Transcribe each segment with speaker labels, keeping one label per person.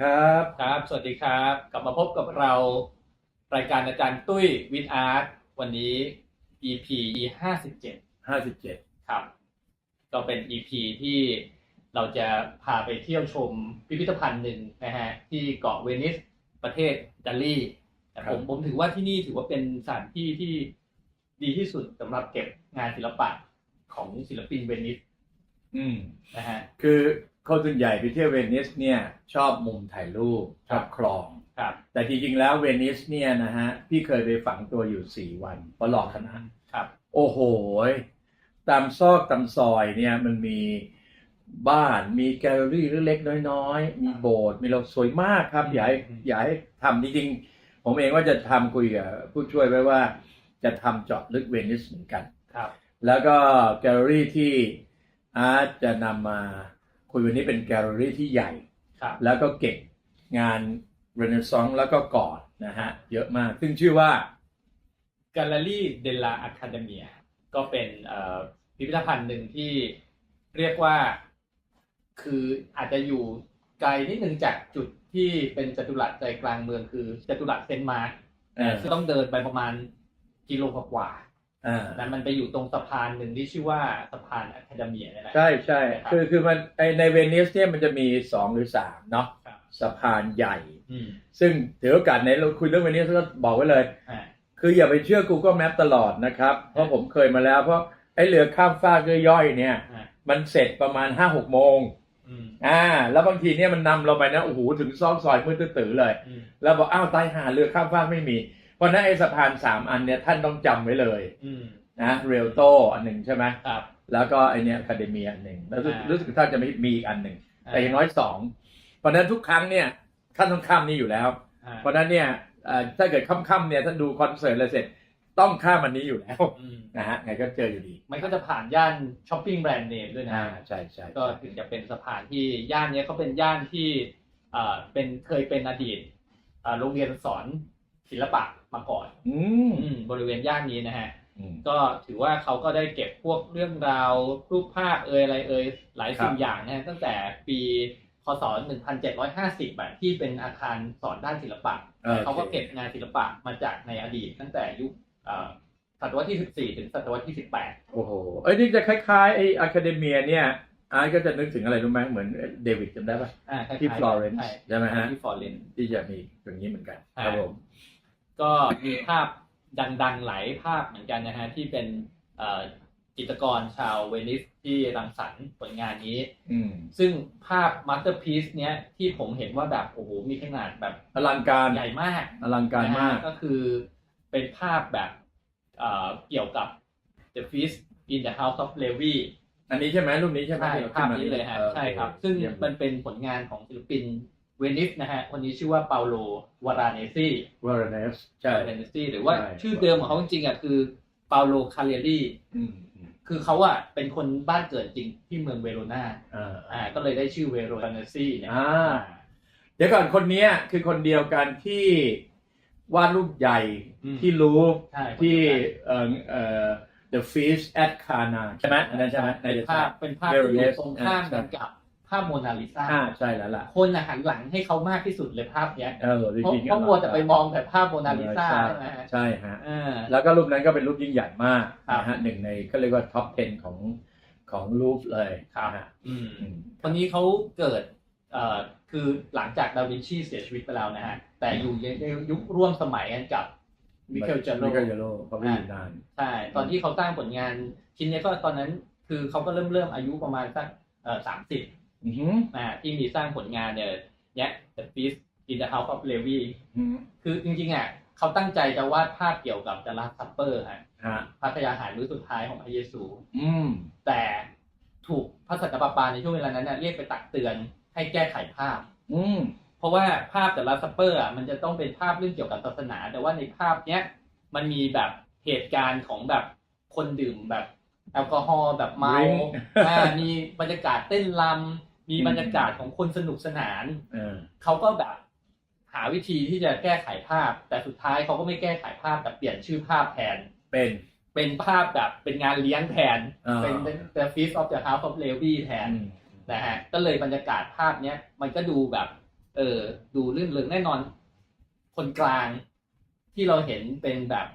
Speaker 1: ครับ
Speaker 2: ครับ สวัสดีครับ กลับมาพบกับเรารายการอาจารย์ตุ้ยวิทอาร์ตวันนี้ EP ห้าสิบเจ็ด
Speaker 1: ห้าสิบเจ็ด
Speaker 2: ครับ ก็เป็น EP ที่เราจะพาไปเที่ยวชมพิพิธภัณฑ์หนึ่งนะฮะ ที่เกาะเวนิสประเทศอิตาลีแต่ผมผมถือว่าที่นี่ถือว่าเป็นสถานที่ที่ดีที่สุดสำหรับเก็บงานศิลปะของศิลปินเวนิส
Speaker 1: อืม
Speaker 2: นะฮะ
Speaker 1: คือ คนส่วนใหญ่ไปเที่ยวเวนิสเนี่ยชอบมุมถ่ายรูปชอบคลอง
Speaker 2: ครับ
Speaker 1: แต่จริงๆแล้วเวนิสเนี่ยนะฮะพี่เคยไปฝังตัวอยู่สี่วันเพราะหลอกคณะ
Speaker 2: ครับ
Speaker 1: โอ้โหตามซอกตามซอยเนี่ยมันมีบ้านมีแกลเลอรี่เล็กๆน้อยๆ มีโบสถ์มีเราสวยมากครับอยากให้
Speaker 2: อืม
Speaker 1: อยากให้ทำจริงๆผมเองว่าจะทำคุยกับผู้ช่วยไว้ว่า จะทำเจาะลึกเวนิสเหมือนกัน
Speaker 2: ครับ
Speaker 1: แล้วก็แกลเลอรี่ที่อาร์ตจะนำมา คุยวันนี้เป็นแกลเลอรี่ที่ใหญ่
Speaker 2: ครับ
Speaker 1: แล้วก็เก็บงานเรเนซองส์แล้วก็กอดนะฮะ เยอะมาก ซึ่งชื่อว่า
Speaker 2: แกลเลอรี่เดล a อะคาเดเมียก็เป็นเอ่อพิพิธภัณฑ์หนึ่งที่เรียกว่า คืออาจจะอยู่ไกลนิดนึงจากจุดที่เป็นจัตุรัสใจกลางเมืองคือจัตุรัสเซนต์มาร์ก
Speaker 1: เอ่อ
Speaker 2: ซึ่งต้องเดินไปประมาณกิโลกว่า
Speaker 1: อ่า
Speaker 2: ๆ แต่มันไปอยู่ตรงสะพานหนึ่งที่ชื่อว่าสะพานอะคาเดเมียนี่แหละ
Speaker 1: ใช่ใช่
Speaker 2: ครับ
Speaker 1: คือคือมันไอในเวนิสเนี่ยมันจะมีสองหรือสามเนาะ
Speaker 2: ครับ
Speaker 1: สะพานใหญ่
Speaker 2: อืม
Speaker 1: ซึ่งถือโอกาสในเราคุยเรื่องเวนิสก็บอกไว้เลย
Speaker 2: อ่า
Speaker 1: คืออย่าไปเชื่อ Google Map ตลอดนะครับ เพราะผมเคยมาแล้วเพราะไอ้เรือข้ามฟากย่อยๆเนี่ย
Speaker 2: อ่า
Speaker 1: มันเสร็จประมาณห้าหกโมง
Speaker 2: อืม
Speaker 1: อ่า แล้วบางทีเนี่ยมันนำเราไปนะโอ้โหถึงซอกซอยมืดตื้อๆเลย
Speaker 2: อืม
Speaker 1: แล้วบอกอ้าวตายหาเรือข้ามฟากไม่มี เพราะฉะนั้นไอ้สะพานสามอันเนี่ยท่านต้องจำไว้เลย
Speaker 2: อืม
Speaker 1: นะเรลโตอันหนึ่งใช่ไหม
Speaker 2: ครับ
Speaker 1: แล้วก็ไอเนี้ยคาเดเมียอันหนึ่งแล้วรู้
Speaker 2: อ่ารู้
Speaker 1: รู้สึกท่านจะไม่มีอีกอันหนึ่งแต่อย่างน้อยสองเพราะฉะนั้นทุกครั้งเนี่ยท่านต้องข้ามนี้อยู่แล้ว
Speaker 2: อ่า
Speaker 1: เพราะฉะนั้นเนี่ยเอ่อถ้าเกิดค่ำๆเนี่ยท่านดูคอนเสิร์ตอะไรเสร็จต้องข้ามอันนี้อยู่แล้ว
Speaker 2: อืม
Speaker 1: นะฮะไงก็เจออยู่ดี
Speaker 2: มันก็จะผ่านย่านช้อปปิ้งแบรนด์เนมด้วยนะ
Speaker 1: อ่าใช่ใช่
Speaker 2: ก็ถึงจะเป็นสะพานที่ย่านเนี้ยเขาเป็นย่านที่เอ่อเป็นเคยเป็นอดีตเอ่อโรงเรียนสอน ศิลปะมาก่อน
Speaker 1: อืม
Speaker 2: อืมบริเวณย่านนี้นะฮะ
Speaker 1: อืม
Speaker 2: ก็ถือว่าเขาก็ได้เก็บพวกเรื่องราวรูปภาพเอ่ยอะไรเอ่ยหลายสิ่ง
Speaker 1: ครับ
Speaker 2: อย่างนะฮะตั้งแต่ปีคศ 1750อะที่เป็นอาคารสอนด้านศิลปะ
Speaker 1: โอค
Speaker 2: เขาก็เก็บงานศิลปะมาจากในอดีต ตั้งแต่ยุคเอ่อศตวรรษที่ 14 ถึงศตวรรษที่ 18
Speaker 1: โอ้โห เอ้ยนี่จะคล้ายๆไอ้อะคาเดเมียเนี่ยอาร์ตก็จะนึกถึงอะไรรู้ไหมเหมือนเดวิดจำได้ปะ
Speaker 2: อ่าคล้ายๆ
Speaker 1: ที่ฟลอเรนซ์
Speaker 2: ใช่
Speaker 1: ใช่ไหมฮะ
Speaker 2: ที่ฟลอเรนซ์
Speaker 1: ที่จะมีอย่างนี้เหมือนกัน
Speaker 2: อ่า
Speaker 1: ครับผม
Speaker 2: ก็มีภาพดังๆหลายภาพเหมือนกันนะฮะที่เป็นเอ่อจิตรกรชาวเวนิสที่รังสรรค์ผลงานนี้
Speaker 1: อืม
Speaker 2: ซึ่งภาพมาสเตอร์พี e เนี้ยที่ผมเห็นว่าแบบโอ้โหมีขนาดแบบ
Speaker 1: อลังการ
Speaker 2: ใหญ่มาก
Speaker 1: อลังการมาก
Speaker 2: นะฮะก็คือเป็นภาพแบบเอ่อเกี่ยวกับ The Feast in the House of Levi
Speaker 1: อันนี้ใช่ไหมรูปนี้ใช่ไหม
Speaker 2: ใช่
Speaker 1: ที่เร
Speaker 2: ภาพ
Speaker 1: ขึ้ม
Speaker 2: นี้เลยฮะ
Speaker 1: ออ
Speaker 2: ใช่ครับ
Speaker 1: โอเซึ่
Speaker 2: ง
Speaker 1: เยี่ย
Speaker 2: มันเป็นผลงานของศิลปิน เวนิสนะฮะคนนี้ชื่อว่าเปาโลวาราเนซี
Speaker 1: วาร์เนสใช่
Speaker 2: เวนิซีหรือว่า
Speaker 1: ใช่
Speaker 2: ชื่อเดิมของเขาจริงๆอะคือเปาโลคาเ e รี
Speaker 1: อืมอืม
Speaker 2: คือเขาอะเป็นคนบ้านเกิดจริงที่เมืองเวโรนา
Speaker 1: อ่า
Speaker 2: อ่าก็เลยได้ชื่อเวโรนาซีเนี่ย
Speaker 1: อ่าเดี๋ยวก่อนคนเนี้ยคือคนเดียวกันที่วาดรูปใหญ่
Speaker 2: อืม
Speaker 1: ที่รูฟ
Speaker 2: ใช่
Speaker 1: ที่เอ่อเอ่อ The Feast at Cana ใช่ไหมอันนั้นใช่ไหมใน
Speaker 2: เป็น
Speaker 1: เด
Speaker 2: ภาพเป็นภาพที่อยู่ตรงข้ามกันกับ ภาพโมนาลิซา
Speaker 1: อ่าใช่แล้วล่ะ
Speaker 2: คนน่ะหันหลังให้เขามากที่สุดเลยภาพเนี้ย
Speaker 1: เออจ
Speaker 2: เพราะ
Speaker 1: ริงๆ
Speaker 2: เพราะมัวแต่ไปมองแต่ภาพโมนาลิซา
Speaker 1: ใช่
Speaker 2: ใช่ไหมฮะ
Speaker 1: ใช่ฮะ
Speaker 2: อ่า
Speaker 1: แล้วก็รูปนั้นก็เป็นรูปยิ่งใหญ่มาก
Speaker 2: ครับ
Speaker 1: นะฮะหนึ่งในก็เรียกว่าท็อป 10 ของของรูปเลย
Speaker 2: ครับ
Speaker 1: นะฮะ
Speaker 2: อืม
Speaker 1: อืม
Speaker 2: คนนี้เขาเกิดเอ่อคือหลังจากดาวินชีเสียชีวิตไปแล้วนะฮะ แต่อยู่ในยุคร่วมสมัยกันกับมิเคลเจโร
Speaker 1: มิเคลเจโรเขาไม่อยู่นาน
Speaker 2: ใช่ ตอนที่เขาสร้างผลงานชิ้นเนี้ยก็ตอนนั้นคือเขาก็เริ่มเริ่มอายุประมาณสักเอ่อสามสิบ
Speaker 1: อือหือ
Speaker 2: นะที่มีสร้างผลงานเนี่ยเนี้ย The Feast in the House of Levi
Speaker 1: อือ
Speaker 2: คือจริงๆอะเขาตั้งใจจะวาดภาพเกี่ยวกับ The Last Supper ฮะ
Speaker 1: ฮะ
Speaker 2: พระทยาหารมื้อสุดท้ายของพระเยซู
Speaker 1: อืม
Speaker 2: แต่ถูกพระสันตะปาปาในช่วงเวลานั้นน่ะเรียกไปตักเตือนให้แก้ไขภาพ
Speaker 1: อืม
Speaker 2: เพราะว่าภาพแต่ละซัปเปอร์อะมันจะต้องเป็นภาพเรื่องเกี่ยวกับศาสนา แต่ว่าในภาพเนี้ยมันมีแบบเหตุการณ์ของแบบคนดื่มแบบ แอลกอฮอล์แบบเมา
Speaker 1: Drink
Speaker 2: อ่ามีบรรยากาศเต้นรำ มีบรรยากาศของคนสนุกสนาน
Speaker 1: เออ
Speaker 2: เขาก็แบบหาวิธีที่จะแก้ไขภาพ แต่สุดท้ายเขาก็ไม่แก้ไขภาพแต่เปลี่ยนชื่อภาพแทน
Speaker 1: เป็น
Speaker 2: เป็นภาพแบบเป็นงานเลี้ยงแทน
Speaker 1: อ่า
Speaker 2: เป็น The Feast of the House of Levi แทน
Speaker 1: อืม
Speaker 2: นะฮะก็เลยบรรยากาศภาพเนี้ยมันก็ดูแบบเอออดูลื่นเริงแน่นอน คนกลางที่เราเห็นเป็นแบบ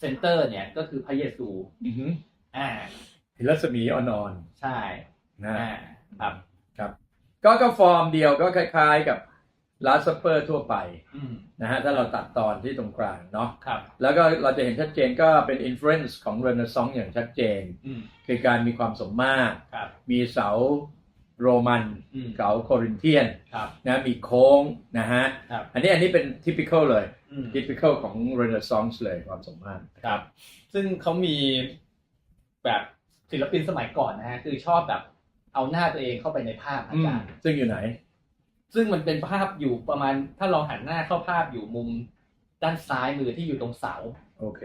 Speaker 2: เซนเตอร์ เนี่ยก็คือพระเยซู
Speaker 1: อือหือ
Speaker 2: อ่า
Speaker 1: เห็นรัศมีอ่อน
Speaker 2: ใช่
Speaker 1: ๆนะ
Speaker 2: อ่าครับ
Speaker 1: ครับ ก็ก็ฟอร์มเดียวก็คล้ายๆกับลาสเปอร์ทั่วไป
Speaker 2: อืม
Speaker 1: นะฮะถ้าเราตัดตอนที่ตรงกลางเนาะ
Speaker 2: ครับ
Speaker 1: แล้วก็เราจะเห็นชัดเจนก็เป็นอิ f ฟ u เ n นซ์ของเรเนซองส์อย่างชัดเจน
Speaker 2: อืม
Speaker 1: คือการมีความสมมาตร
Speaker 2: ครับ
Speaker 1: มีเสาโรมัน
Speaker 2: อืม
Speaker 1: เสาโครินเทียน
Speaker 2: ครับ
Speaker 1: นะมีโค้งนะฮะ
Speaker 2: ครับ
Speaker 1: อันนี้อันนี้เป็น typical เลย
Speaker 2: อืม
Speaker 1: typical ของ Renaissance เลยความสมมาตร
Speaker 2: ครับ ซึ่งเขามีแบบศิลปินสมัยก่อนนะฮะ คือชอบแบบ เอาหน้าตัวเองเข้าไปในภาพอา
Speaker 1: อืม
Speaker 2: จารย์
Speaker 1: ซึ่งอยู่ไหน
Speaker 2: ซึ่งมันเป็นภาพอยู่ประมาณถ้าลองหันหน้าเข้าภาพอยู่มุมด้านซ้ายมือที่อยู่ตรงเสา
Speaker 1: โอเค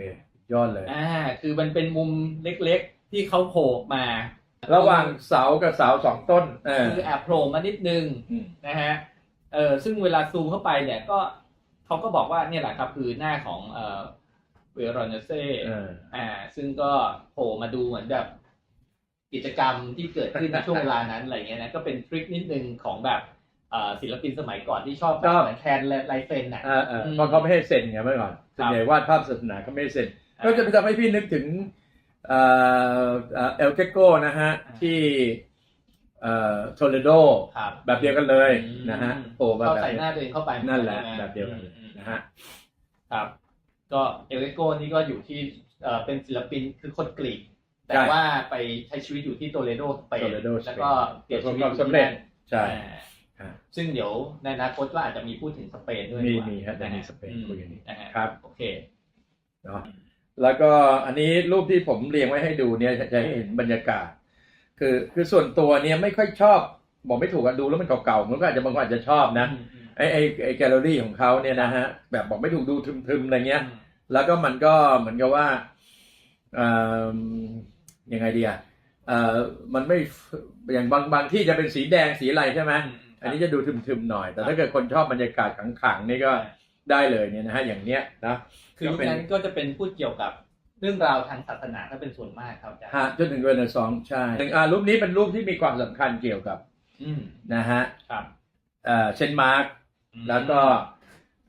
Speaker 1: ยอดเลย
Speaker 2: อ่า คือมันเป็นมุมเล็กๆ ที่เขาโผล่มา
Speaker 1: ระหว่างเสากับเสาสองต้นเออ
Speaker 2: คือแอบโผล่มานิดนึง
Speaker 1: อืม
Speaker 2: นะฮะ เออซึ่งเวลาซูมเข้าไปเนี่ยก็เขาก็บอกว่าเนี่ยแหละครับ คือหน้าของเอ่อเวโรเนเซ่
Speaker 1: เออ
Speaker 2: อ่า ซึ่งก็โผล่มาดูเหมือนแบบ กิจกรรมที่เกิดขึ้นในช่วงเวลานั้นอะไรเงี้ยนะก็เป็นทริคนิดนึงของแบบเอ่อศิลปินสมัยก่อนที่ชอบแบบเหมือนแคนลายเซ็นน่ะ
Speaker 1: เออเออ
Speaker 2: อืม
Speaker 1: เพราะเขาไม่ให้เซ็นไงเมื่อก่อนส่วนใหญ่วาดภาพศาสนาเขาไม่ให้เซ็นก็จะทำให้พี่นึกถึงเอ่อเอ่อเอลเกโกนะฮะที่เอ่อโทเลโด
Speaker 2: ครับ
Speaker 1: แบบเดียวกันเลย
Speaker 2: อืม
Speaker 1: นะฮะโผล่มา
Speaker 2: เขา
Speaker 1: แบบ
Speaker 2: ใส่หน้าตัวเองเข้าไป
Speaker 1: นั่นแหละ
Speaker 2: ใช่ไม
Speaker 1: แบบเดียวกันเลย
Speaker 2: อืม
Speaker 1: นะฮะ
Speaker 2: ครับ ก็เอลเอโกนี่ก็อยู่ที่เอ่อเป็นศิลปินคือคนกรีก แต่
Speaker 1: ใช่
Speaker 2: ว่าไปใช้ชีวิตอยู่ที่โตเลโดสเปน
Speaker 1: โตเลโดสเปน
Speaker 2: แล้วก็เสียชีวิต
Speaker 1: ประสบความ
Speaker 2: อยู่
Speaker 1: สำเร็จ
Speaker 2: ที่นั่น
Speaker 1: ใช่
Speaker 2: อ่า
Speaker 1: ฮะ
Speaker 2: ซึ่งเดี๋ยวในอนาคตก็อาจจะมีพูดถึงสเปนด้วย
Speaker 1: มี
Speaker 2: ดีกว่า
Speaker 1: มีฮะจะมี
Speaker 2: ฮ
Speaker 1: สเปน
Speaker 2: อืม
Speaker 1: คุยกันอีก
Speaker 2: นะฮะ
Speaker 1: ครับ
Speaker 2: โอเค
Speaker 1: เนาะแล้วก็อันนี้รูปที่ผมเรียงไว้ให้ดูเนี่ยจะจะให้เห็นบรรยากาศ คือคือส่วนตัวเนี่ยไม่ค่อยชอบ บอกไม่ถูกอะดูแล้วมันเก่าๆมันก็อาจจะบางคนอาจจะชอบนะ
Speaker 2: อืมอืม
Speaker 1: ไอไอไอแกลเลอรี่ของเขาเนี่ยนะฮะแบบบอกไม่ถูกดูทึมๆอะไรเงี้ย
Speaker 2: อืม
Speaker 1: แล้วก็มันก็เหมือนกับว่าเอ่อ ยังไงดีอะเอ่อมันไม่อย่างบางบางที่จะเป็นสีแดงสีอะไรใช่ไหม
Speaker 2: อืม
Speaker 1: อันนี้จะดูทึมๆหน่อย แต่ถ้าเกิดคนชอบบรรยากาศขังๆนี่ก็ได้เลยเนี่ยนะฮะอย่างเนี้ยนะ
Speaker 2: คือยุค
Speaker 1: ก็เป็น
Speaker 2: นั้นก็จะเป็นพูดเกี่ยวกับเรื่องราวทางศาสนาถ้าเป็นส่วนมากครับอาจารย์
Speaker 1: ฮะจนถึงเรเนซองส์ใช่หนึ่งอ่ารูปนี้เป็นรูปที่มีความสำคัญเกี่ยวกับ
Speaker 2: อืม
Speaker 1: นะฮะ
Speaker 2: ครับ
Speaker 1: เอ่อเชนมาร์ก
Speaker 2: อืม
Speaker 1: แล้วก็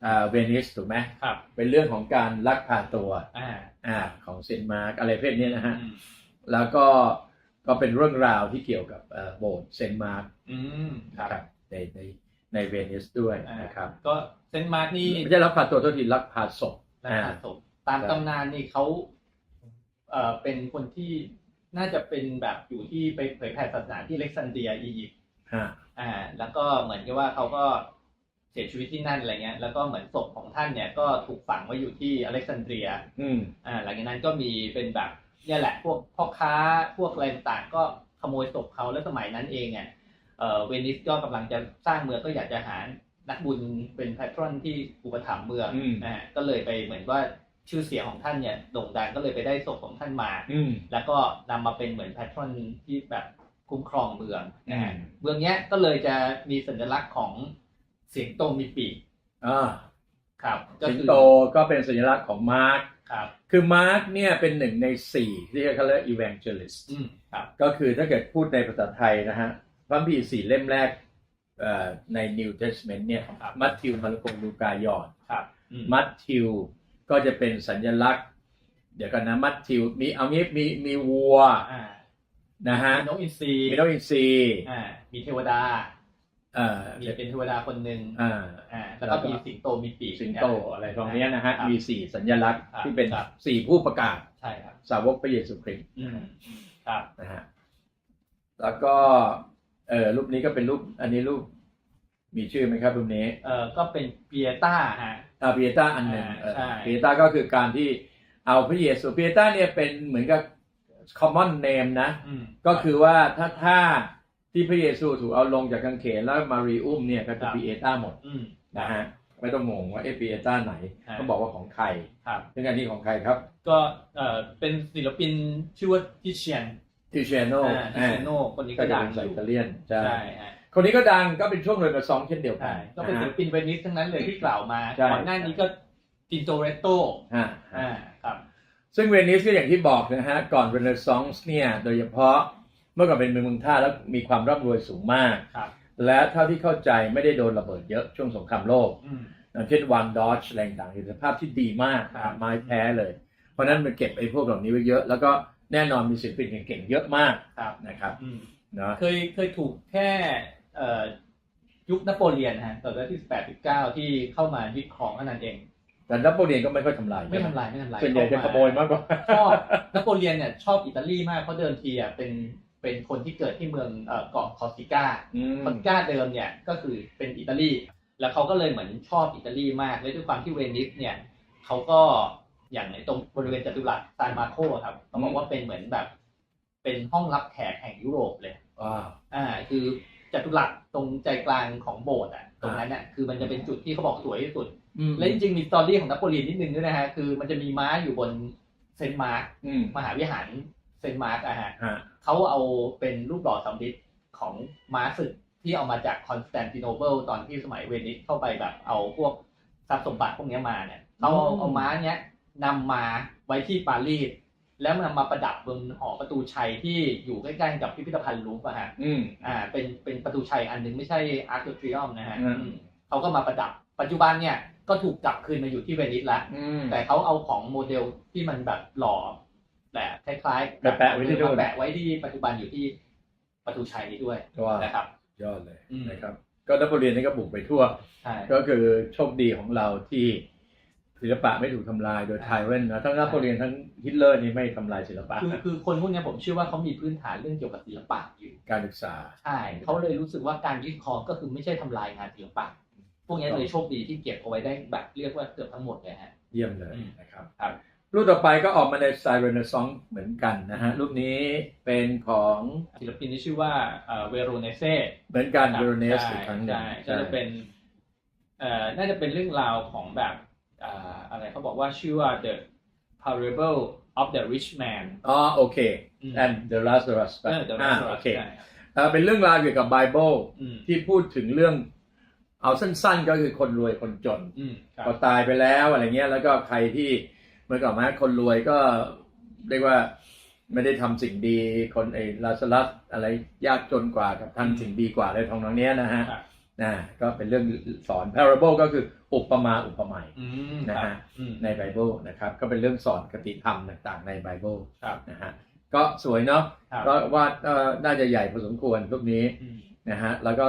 Speaker 1: เอ่อเวนิสถูกไหม
Speaker 2: ครับ
Speaker 1: เป็นเรื่องของการลักพาตัว
Speaker 2: อ่า
Speaker 1: อ่าของเซนมาร์กอะไรเพศนี้นะฮะ
Speaker 2: อืม
Speaker 1: แล้วก็ก็เป็นเรื่องราวที่เกี่ยวกับเอ่อโบสถ์เซนต์มาร์ก
Speaker 2: อืมค
Speaker 1: นะ
Speaker 2: รับ
Speaker 1: ครับในในในเวนิสด้วย
Speaker 2: อ่า
Speaker 1: นะครับ
Speaker 2: ก็เซนต์มาร์กนี่
Speaker 1: ไม่ใช่รับพาตัวโทษทีรับพาศพ
Speaker 2: ราคาศพตามตำนานนี่เขาเอ่อเป็นคนที่น่าจะเป็นแบบอยู่ที่ไปเผยแผ่ศาสนาที่เล็กซานเดรียอียิปต์
Speaker 1: ฮะ
Speaker 2: อ่า แล้วก็เหมือนกับว่าเขาก็เสียชีวิตที่นั่นอะไรเงี้ย แล้วก็เหมือนศพของท่านเนี่ยก็ถูกฝังไว้อยู่ที่อเล็กซานเดรีย
Speaker 1: อืม
Speaker 2: อ่า หลังจากนั้นก็มีเป็นแบบ เนี่ยแหละพวกพ่อค้าพวกอะไรต่างๆก็ขโมยศพเขาแล้วสมัยนั้นเองอะเอ่อเวนิสก็กำลังจะสร้างเมืองก็อยากจะหานักบุญเป็นแพทรอนที่อุปถัมภ์เมือง
Speaker 1: อืม
Speaker 2: อ่าก็เลยไปเหมือนว่าชื่อเสียงของท่านเนี่ยโด่งดังก็เลยไปได้ศพของท่านมา
Speaker 1: อืม
Speaker 2: แล้วก็นำมาเป็นเหมือนแพทรอนที่แบบคุ้มครองเมืองนะฮะ
Speaker 1: อืม
Speaker 2: เมืองเนี้ยก็เลยจะมีสัญลักษณ์ของเสียงโตมีปีก
Speaker 1: อ่า
Speaker 2: ครับก็
Speaker 1: สิง
Speaker 2: คือ
Speaker 1: โตก็เป็นสัญลักษณ์ของมาร์ก
Speaker 2: ครับ
Speaker 1: คือมาร์กเนี่ยเป็นหนึ่งในสี่ที่เขาเรียก evangelist
Speaker 2: อืมครับ
Speaker 1: ก็คือถ้าเกิดพูดในภาษาไทยนะฮะพระคัมภีร์สี่เล่มแรกเอ่อใน New Testament เนี่ย
Speaker 2: ครับ
Speaker 1: มัทธิวมาระโกลูกายอห์น
Speaker 2: ครับอืม
Speaker 1: มัทธิวก็จะเป็นสัญลักษณ์ เดี๋ยวกันนะมัทธิวมีเอางี้มีมีวัว
Speaker 2: อ่า
Speaker 1: นะฮะ
Speaker 2: มีนกอินทรี
Speaker 1: มีนกอินทรี
Speaker 2: อ่ามีเทวดา
Speaker 1: เอ่อ
Speaker 2: มีเป็นเทวดาคนหนึ่ง
Speaker 1: อ่า
Speaker 2: อ่าแล้วก็มีสิงโตมีปีก
Speaker 1: สิงโตอะไรตรงเนี้ยนะฮะ
Speaker 2: ครับ
Speaker 1: มีสี่สัญลักษณ์
Speaker 2: ครับ
Speaker 1: ที่เป็น
Speaker 2: ครับ
Speaker 1: สี่ผู้ประกาศ
Speaker 2: ใช่ครับ
Speaker 1: สาวกพระเยซูคริสต์
Speaker 2: อืมครับ
Speaker 1: นะฮะแล้วก็เออรูปนี้ก็เป็นรูป อันนี้รูป มีชื่อไหมครับรูปนี้
Speaker 2: เอ่อก็เป็นเปียต้าฮะ
Speaker 1: อาเปียต้าอันหนึ่ง
Speaker 2: อ่า
Speaker 1: เออ
Speaker 2: ใช่
Speaker 1: เปียต้าก็คือการที่เอาพระเยซูเปียต้าเนี่ยเป็นเหมือนกับ common name นะ
Speaker 2: อืม
Speaker 1: ก็คือว่าถ้าถ้า ที่พระเยซูถูกเอาลงจากกางเขนแล้วมารีอุ้มเนี่ยก็
Speaker 2: ค
Speaker 1: จะ
Speaker 2: รับ
Speaker 1: ปีเอต้าหมด
Speaker 2: อืม
Speaker 1: นะฮะไม่ต้องงงว่าเอปีเอต้าไหน
Speaker 2: ฮะ
Speaker 1: ต้องบอกว่าของใคร
Speaker 2: ครับ
Speaker 1: ซึ่งอันนี้ของใครครับ
Speaker 2: ก็เอ่อเป็นศิลปินชื่อว่าทิเชียน
Speaker 1: ทิเชโน
Speaker 2: อ่าทิเชโนคนนี้
Speaker 1: ก็
Speaker 2: ก็
Speaker 1: จะ
Speaker 2: ดัง
Speaker 1: เป็น
Speaker 2: อ
Speaker 1: สาย
Speaker 2: ยู่
Speaker 1: อิตาเลียนใช่
Speaker 2: ใช่ฮะ
Speaker 1: คนนี้ก็ดังก็เป็นช่วงเรเนซองส์เช่นเดียวกั
Speaker 2: ใช่
Speaker 1: น
Speaker 2: ก็เป็น
Speaker 1: นะ
Speaker 2: ศิ
Speaker 1: ฮะ
Speaker 2: ลปินเวนิสทั้งนั้นเลยที่กล่าวมา
Speaker 1: ใช่
Speaker 2: ก่อนหน้านี้ก็ตินโตเรโต
Speaker 1: ฮะ
Speaker 2: อ่าครับ
Speaker 1: ซึ่งเวนิสก็อย่างที่บอกนะฮะก่อนเรเนซองส์เนี่ยโดยเฉพาะเมื่อก่อนเป็นเมืองท่าแล้วมีความร่ำรวยสูงมาก
Speaker 2: ครับ
Speaker 1: และเท่าที่เข้าใจไม่ได้โดนระเบิดเยอะช่วงสงครามโลก
Speaker 2: อืม
Speaker 1: อย่างเช่นวางดอชแรงต่างๆสภาพที่ดีมาก
Speaker 2: ครับ
Speaker 1: ไม้แท้เลย เพราะฉะนั้นมันเก็บไอ้พวกเหล่านี้ไว้เยอะ แล้วก็แน่นอนมีศิลปินเก่งๆเยอะมาก
Speaker 2: ครับ
Speaker 1: นะครับ
Speaker 2: อืม
Speaker 1: เนาะ
Speaker 2: เคยเคยถูกแค่เอ่อยุคนโปเลียนฮะตอนรัชที่สิบแปดสิบเก้าที่เข้ามายึดครองเท่านั้นเอง
Speaker 1: แต่นโปเลียนก็ไม่ค่อยทำลาย
Speaker 2: ไม่ทำลายไม่ทำลาย
Speaker 1: ส่วนใหญ่จะขโมยมากกว่า
Speaker 2: ชอบนโปเลียนเนี่ยชอบอิตาลีมากเพราะเดิมทีอะเป็น เป็นคนที่เกิดที่เมืองเอ่อเกาะคอร์ซิก้า
Speaker 1: อืม
Speaker 2: คอร์ซิก้าเดิมเนี่ยก็คือเป็นอิตาลี แล้วเขาก็เลยเหมือนชอบอิตาลีมากและด้วยความที่เวนิสเนี่ยเขาก็อย่างในตรงบริเวณจัตุรัสซานมาโคครับต้องบอกว่าเป็นเหมือนแบบ เป็นห้องรับแขกแห่งยุโรปเลย
Speaker 1: ว้าว
Speaker 2: อ่าคือจัตุรัสตรงใจกลางของโบสถ์อะตรงนั้นอะคือมันจะเป็นจุดที่เขาบอกสวยที่สุด
Speaker 1: อืม
Speaker 2: และจริงๆมีสตอรี่ของนโปเลียนนิดนึงด้วยนะฮะคือมันจะมีม้าอยู่บนเซนต์มาร์ก
Speaker 1: อืม
Speaker 2: มหาวิหาร เซนต์มาร์กอะฮะ
Speaker 1: ฮะ
Speaker 2: เขาเอาเป็นรูปหล่อสำริดของม้าศึกที่เอามาจากคอนสแตนติโนเปิลตอนที่สมัยเวนิสเข้าไปแบบเอาพวกทรัพย์สมบัติพวกเนี้ยมาเนี่ยเขาเอาเอาม้าเนี้ยนำมาไว้ที่ปารีสแล้วมันนำมาประดับบนหอประตูชัยที่อยู่ใกล้ๆกับพิพิธภัณฑ์ลูฟร์อะฮะ
Speaker 1: อืม
Speaker 2: อ่า เป็นเป็นประตูชัยอันหนึงไม่ใช่อาร์คทริออมนะฮะ
Speaker 1: อืม
Speaker 2: อืมเขาก็มาประดับ ปัจจุบันเนี่ยก็ถูกกลับคืนมาอยู่ที่เวนิสแล้ว
Speaker 1: อืม
Speaker 2: แต่เขาเอาของโมเดลที่มันแบบหล่อ แต่คล้ายๆ
Speaker 1: ไปแปะไว้ที่นู่น
Speaker 2: มาแปะไว้ที่ปัจจุบันอยู่ที่ประตูชัยนี้ด้วย
Speaker 1: ว้าว
Speaker 2: นะครับ
Speaker 1: ยอดเลย
Speaker 2: อืม
Speaker 1: นะครับ ก็นโปเลียนนี่ก็บุกไปทั่ว
Speaker 2: ใช่
Speaker 1: ก็คือโชคดีของเราที่ศิลปะไม่ถูกทำลายโดยไทเรนนะทั้งนโปเลียนทั้งฮิตเลอร์นี่ไม่ทำลายศิลปะ
Speaker 2: คือคือคนพวกเนี้ยผมเชื่อว่าเขามีพื้นฐานเรื่องเกี่ยวกับศิลปะอยู่
Speaker 1: การศึกษา
Speaker 2: ใช่เขาเลยรู้สึกว่าการยึดครองก็คือไม่ใช่ทำลายงานศิลปะพวกเนี้ยเลยโชคดีที่เก็บเอาไว้ได้แบบเรียกว่าเกือบทั้งหมดเลยฮะ
Speaker 1: เยี่ยมเลย
Speaker 2: อืม
Speaker 1: นะครับ
Speaker 2: ค รับ
Speaker 1: รูปต่อไปก็ออกมาในสไตล์เรเนซองส์เหมือนกันนะฮะรูปนี้เป็นของ
Speaker 2: ศิลปินที่ชื่อว่าเวโรเนเซ่
Speaker 1: เหมือนกันเวโรเนสอีกครั้งหนึ่ง
Speaker 2: ใช่ก็จะเป็นเอ่อน่าจะเป็นเรื่องราวของแบบอ่าอะไรเขาบอกว่าชื่อว่า the parable of the rich man
Speaker 1: อ๋อโอเค
Speaker 2: อืม
Speaker 1: and the Lazarus
Speaker 2: เออ The
Speaker 1: อ่า
Speaker 2: Lazarus
Speaker 1: โอเค
Speaker 2: ใช่ครับ
Speaker 1: เอ่อเป็นเรื่องราวเกี่ยวกับไบเบิล
Speaker 2: อืม
Speaker 1: ที่พูดถึงเรื่องเอาสั้นๆก็คือคนรวยคนจน
Speaker 2: อืมครับ
Speaker 1: พอตายไปแล้วอะไรเงี้ยแล้วก็ใครที่ เมื่อก่อนมาคนรวยก็เรียกว่าไม่ได้ทำสิ่งดีคนไอ้ลาสลัสอะไรยากจนกว่ากับทำสิ่งดีกว่าอะไรทองน้องเนี้ยนะฮะ
Speaker 2: ครับ
Speaker 1: นะก็เป็นเรื่องสอน parable ก็คืออุปมาอุปไมย
Speaker 2: อืม
Speaker 1: นะ
Speaker 2: ค
Speaker 1: ฮะ
Speaker 2: รับอืม
Speaker 1: ในไบเบิลนะครับ ก็เป็นเรื่องสอนคติธรรมต่างๆ ในไบเบิล
Speaker 2: ครับ
Speaker 1: นะฮะก็สวยเนาะ
Speaker 2: ครับ
Speaker 1: ก็วาดเอ่อน่าจะใหญ่พอสมควรรูปนี้
Speaker 2: อืม
Speaker 1: นะฮะแล้วก็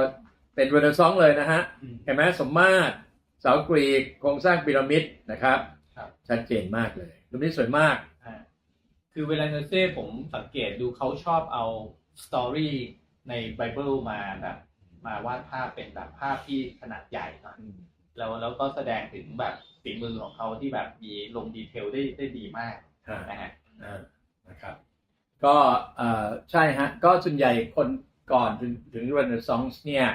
Speaker 1: เป็นเรเนซองส์เลยนะฮะ
Speaker 2: อืม
Speaker 1: เห็นไหมสมมาตรเสากรีกโครงสร้างพีระมิดนะครับ
Speaker 2: ครับ
Speaker 1: ชัดเจนมากเลยรูปนี้สวยมาก
Speaker 2: อ่าคือเวลาเนเซ่ผมสังเกตดูเขาชอบเอาสตอรี่ในไบเบิลมาแบบมาวาดภาพเป็นแบบภาพที่ขนาดใหญ่หน่อยแล้วแล้วก็แสดงถึงแบบฝีมือของเขาที่แบบมีลงดีเทลได้ได้ดีมาก
Speaker 1: อ่า
Speaker 2: นะฮะ
Speaker 1: อ่านะครับ ก็เอ่อใช่ฮะ ก็ส่วนใหญ่คนก่อนถึงถึงเรเนซองส์เนี่ย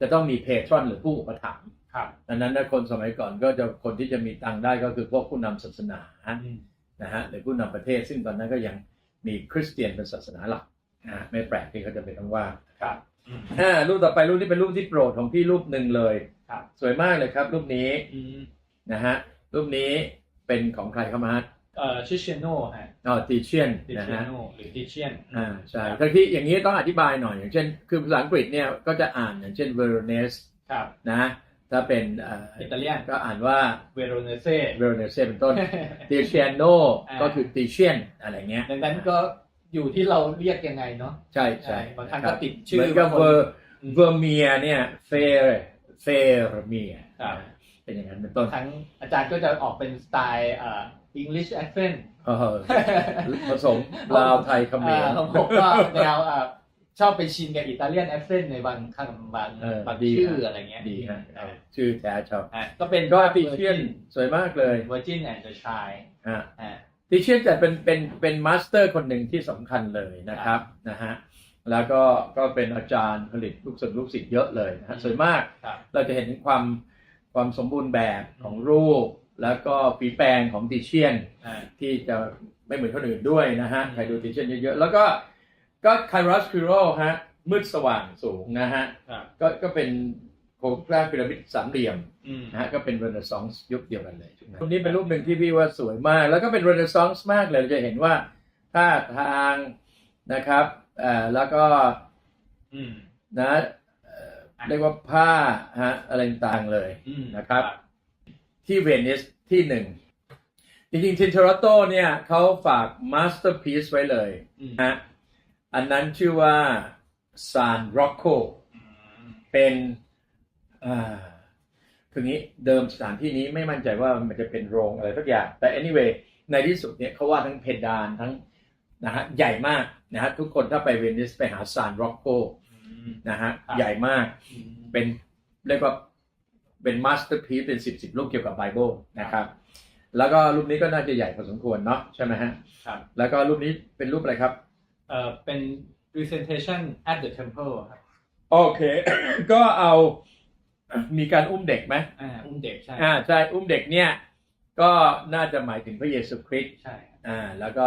Speaker 1: จะต้องมีเพทรอนหรือผู้อุปถัมภ์
Speaker 2: ครับ
Speaker 1: ดังนั้นนะคนสมัยก่อนก็จะคนที่จะมีตังค์ได้ก็คือพวกผู้นำศาสนา
Speaker 2: อืม
Speaker 1: นะฮะหรือผู้นำประเทศซึ่งตอนนั้นก็ยังมีคริสเตียนเป็นศาสนาหลักนะฮะไม่แปลกที่เขาจะเป็นต้องว่า
Speaker 2: ครับอืม
Speaker 1: อ่ารูปต่อไปรูปนี้เป็นรูปที่โปรดของพี่รูปหนึ่งเลย
Speaker 2: ครับ
Speaker 1: สวยมากเลยครับ รูปนี้
Speaker 2: อืม
Speaker 1: นะฮะรูปนี้เป็นของใครเข้ามาฮะ
Speaker 2: เอ่อชื่อเชโนฮะ
Speaker 1: อ๋อตีเชียน
Speaker 2: ดิ
Speaker 1: นะ
Speaker 2: เช
Speaker 1: ฮะ
Speaker 2: โนหรือดิเชียน
Speaker 1: อ่าใช่ทั้งที่อย่างนี้ต้องอธิบายหน่อยอย่างเช่น คือภาษาอังกฤษเนี่ยก็จะอ่านอย่างเช่น Veronese
Speaker 2: ครับ
Speaker 1: นะ ถ้าเป็นเอ่อ
Speaker 2: อิตาเลียน
Speaker 1: ก็อ่านว่า
Speaker 2: เวโรเนเซ่
Speaker 1: Veronese เป็นต้น t i c i a n o
Speaker 2: อ่า
Speaker 1: ก็คือ t i c i a n อะไรเงี้ย
Speaker 2: ดังนั้นก็อยู่ที่เราเรียกยังไงเนาะ
Speaker 1: ใช่ใช่
Speaker 2: บางครั้ง
Speaker 1: นะ
Speaker 2: ก็ติดชื่อ
Speaker 1: เหมือนกับ
Speaker 2: บางคน
Speaker 1: เวอร์
Speaker 2: อืม
Speaker 1: เวอร์เมียเนี่ยเฟร์เฟร์เมีย
Speaker 2: ครับ
Speaker 1: เป็นอย่างนั้นเป็นต้น
Speaker 2: ทั้งอาจารย์ก็จะออกเป็นสไตล์เอ่อ English accent
Speaker 1: เออผสมลาวไทยเขมร
Speaker 2: อ่าของผมก็แนวอ่า ชอบไปชินกับอิตาเลียน accent ในบางคำบาง
Speaker 1: เออบา
Speaker 2: ง
Speaker 1: ดี
Speaker 2: ชื่อ
Speaker 1: ฮะ
Speaker 2: อะไรเงี้ย
Speaker 1: ดีฮะ
Speaker 2: อ่า
Speaker 1: ชื่อแท้ชอบ
Speaker 2: อ่าก็เป็น
Speaker 1: ก็ติเชียนสวยมากเลย
Speaker 2: Virgin and the Shy
Speaker 1: ฮะ
Speaker 2: อ่า
Speaker 1: ติเชียนจะเป็นเป็นเป็นมาสเตอร์คนหนึ่งที่สำคัญเลยนะครับนะฮะแล้วก็ก็เป็นอาจารย์ผลิตลูกศิษย์ลูกศิษย์เยอะเลยนะฮะสวยมาก
Speaker 2: ครับ
Speaker 1: เราจะเห็นถึงความความสมบูรณ์แบบของรูป แล้วก็ฝีแปรงของติเชียน
Speaker 2: อ่า
Speaker 1: ที่จะไม่เหมือนคนอื่นด้วยนะฮะ
Speaker 2: อืม
Speaker 1: ใครดูติเชียนเยอะๆ แล้วก็ ก็คายรัสคิโรฮะมืดสว่างสูงนะฮะ
Speaker 2: ครับ
Speaker 1: ก็ก็เป็นโครงสร้างพีระมิดสามเหลี่ยม
Speaker 2: อืม
Speaker 1: นะฮะก็เป็นเรเนซองส์ยุคเดียวกันเลยรูปนี้เป็นรูปหนึ่งที่พี่ว่าสวยมาก แล้วก็เป็นเรเนซองส์มากเลยเราจะเห็นว่าท่าทางนะครับเอ่อแล้วก็
Speaker 2: อืม
Speaker 1: นะเอ่อ
Speaker 2: อะ
Speaker 1: เรียกว่าผ้าฮะอะไรต่างๆเลย
Speaker 2: อืม
Speaker 1: นะครับ ที่เวนิสที่หนึ่งจริงๆทินเทอร์โตเนี่ยเขาฝากมาสเตอร์พีซไว้เลย
Speaker 2: อืม
Speaker 1: ฮะ อันนั้นชื่อว่าซานร็อกโก
Speaker 2: อืม
Speaker 1: เป็นอ่าคืองี้เดิมสถานที่นี้ไม่มั่นใจว่ามันจะเป็นโรงอะไรสักอย่าง แต่ anyway ในที่สุดเนี่ยเขาว่าทั้งเพดานทั้งนะฮะใหญ่มากนะฮะทุกคนถ้าไปเวนิสไปหาซานร็อกโก
Speaker 2: อืม
Speaker 1: นะฮะ
Speaker 2: ครับ
Speaker 1: ใหญ่มาก
Speaker 2: อืม
Speaker 1: เป็นเรียกว่าเป็นมาสเตอร์พี e เป็นสิบสิบรูปเกี่ยวกับไบเบิลนะครับ แล้วก็รูปนี้ก็น่าจะใหญ่พอสมควรเนาะใช่ไหมฮะ
Speaker 2: ครับ
Speaker 1: แล้วก็รูปนี้เป็นรูปอะไรครับ
Speaker 2: เอ่อเป็น presentation at the temple ครับ
Speaker 1: โอเค ก็เอามีการอุ้มเด็กไหม
Speaker 2: อ่าอุ้มเด็กใช่
Speaker 1: อ่าใช่อุ้มเด็กเนี่ย ก็น่าจะหมายถึงพระเยซูคริสต์
Speaker 2: ใช่
Speaker 1: อ่า แล้วก็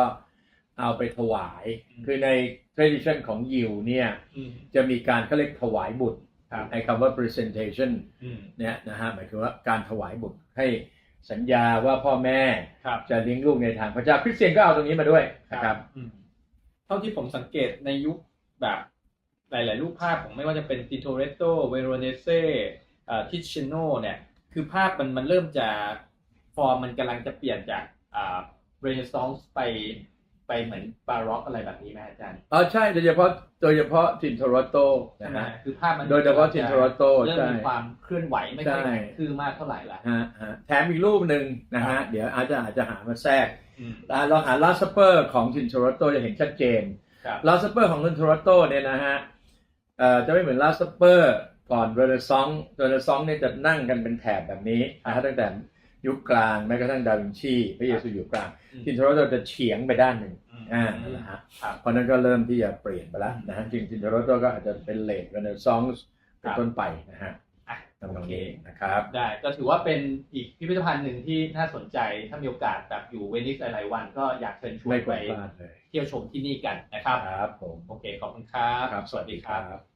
Speaker 1: เอาไปถวาย
Speaker 2: อืม
Speaker 1: คือใน tradition ของยิวเนี่ย
Speaker 2: อืม
Speaker 1: จะมีการเขาเรียกถวายบุตร
Speaker 2: ครับ
Speaker 1: ในคำว่า presentation
Speaker 2: อืม
Speaker 1: เนี่ยนะฮะหมายถึงว่าการถวายบุตรให้สัญญาว่าพ่อแม่
Speaker 2: ครับ
Speaker 1: จะเลี้ยงลูกในทางพระเจ้าคริสเตียนก็เอาตรงนี้มาด้วยนะครับ
Speaker 2: อืม เท่าที่ผมสังเกตในยุคแบบหลาย ๆ รูปภาพของไม่ว่าจะเป็นติโตเรโตเวโรเนเซ่ทิชโนเนี่ยคือภาพมันมันเริ่มจะฟอร์มมันกำลังจะเปลี่ยนจากอ่าเรเนซองส์ไปไปเหมือนบาร็อกอะไรแบบนี้ไหมอาจารย์
Speaker 1: อ๋อใช่โดยเฉพาะโดยเฉพาะทินโทรโต
Speaker 2: ใช่
Speaker 1: นะ
Speaker 2: ไหม
Speaker 1: ฮะ
Speaker 2: คือภาพมัน
Speaker 1: โดยเฉพาะทินโทรโต
Speaker 2: เริ่ม
Speaker 1: ใช่
Speaker 2: มีความเคลื่อนไหวไม่ค่อย
Speaker 1: ใช่
Speaker 2: คือมากเท่าไหร่ละ
Speaker 1: ฮะฮะแถมอีกรูปหนึ่งนะ
Speaker 2: ครั
Speaker 1: ฮะ
Speaker 2: บ
Speaker 1: เดี๋ยวอาจจะอาจจะหามาแทรก
Speaker 2: อืม
Speaker 1: อ่า เราหาลาสเปอร์ของทินโทรโตจะเห็นชัดเจน
Speaker 2: ครับ
Speaker 1: ลาสเปอร์ของทินโทรโตเนี่ยนะฮะเอ่อจะไม่เหมือนลาสเปอร์ก่อนเรเนซองส์เรเนซองส์เนี่ยจะนั่งกันเป็นแถบแบบนี้นะฮะตั้งแต่ยุคกลางแม้กระทั่งดาวินชี พระเยซูอยู่กลาง
Speaker 2: อืม
Speaker 1: ทินโทรโตจะเฉียงไปด้านหนึ่ง
Speaker 2: อืม
Speaker 1: อ่านั่นแหละฮะ
Speaker 2: ครับ
Speaker 1: เพราะนั้นก็เริ่มที่จะเปลี่ยนไปแล้วนะฮะจริงทินโทรโตก็อาจจะเป็นเลดเรเนซองส์เป็นต้นไปนะฮะ
Speaker 2: อะ
Speaker 1: ตรงนี้นะครับ
Speaker 2: ได้ก็ถือว่าเป็นอีกพิพิธภัณฑ์หนึ่งที่น่าสนใจถ้ามีโอกาสแบบอยู่เวนิสหลายๆวัน ก็อยากเชิญชว
Speaker 1: ไม่
Speaker 2: น
Speaker 1: คว
Speaker 2: ไป
Speaker 1: รพลาดเลย
Speaker 2: เที่ยวชมที่นี่กันนะครับ
Speaker 1: ครับผม
Speaker 2: โอเคขอบคุณครับ
Speaker 1: ครับ
Speaker 2: สวัสดีครับ
Speaker 1: ครับ